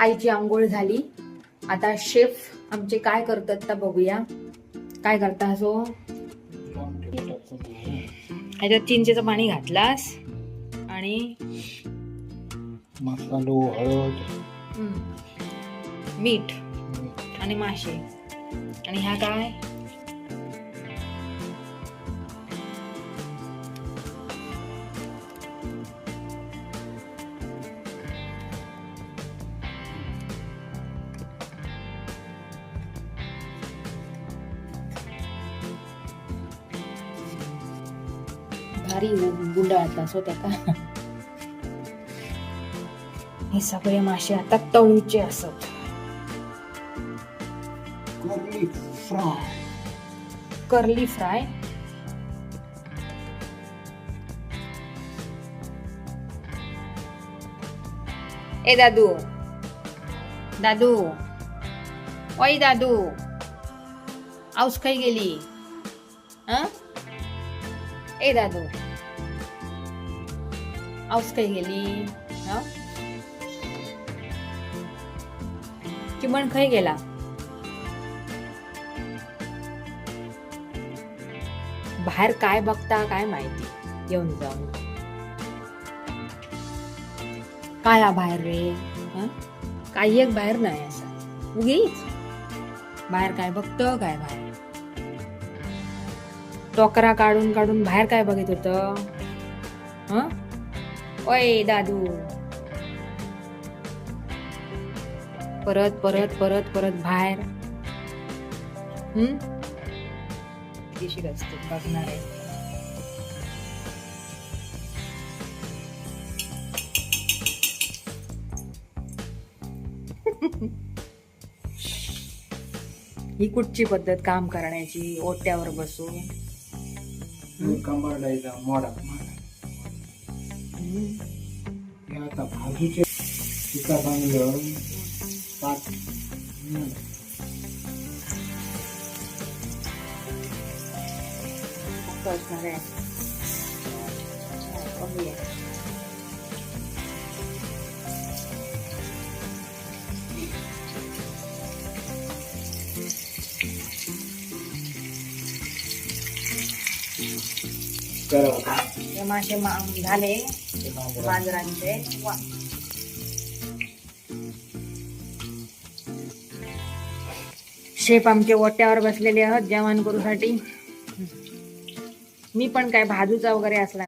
आईची आंघोळ झाली. आता शेफ आमचे काय करतात तर बघूया. काय करता सो? ह्याच्यात चिंचेचं पाणी घातलास. आणि मसालो हळद. मीठ आणि मासे. आणि ह्या काय? भारी गुंडाळता सो त्याका हे सगळे मासे आता तळूचे असत कर्ली फ्राय कर्ली फ्राय ए दादू दादू ओय दादू आऊस खाई गेली हं? ए दादू. आऊस खाई गेली? हं? चिमण खाई गेला. बाहेर काय बघता काय माहिती? येऊन जाऊन काय बाहेर रे? काही एक बाहेर नाही असं. उगीच. बाहेर काय बघतं काय बाहेर? टोकरा काढून काढून बाहेर काय बघत होत? हं? ओय दादू. परत परत परत परत बाहेर. हम्म बघणार आहे. ही कुठची पद्धत काम करण्याची? ओट्यावर बसून. कंबरडायचा मोडा हम्म. हे आता भाजूचे तिका बांधलं पाच हम्म. फक्त हे मासे झाले ते शेप आमचे ओट्यावर बसलेले आहोत जेवण करूसाठी. मी पण काय भाजूचा वगैरे असला.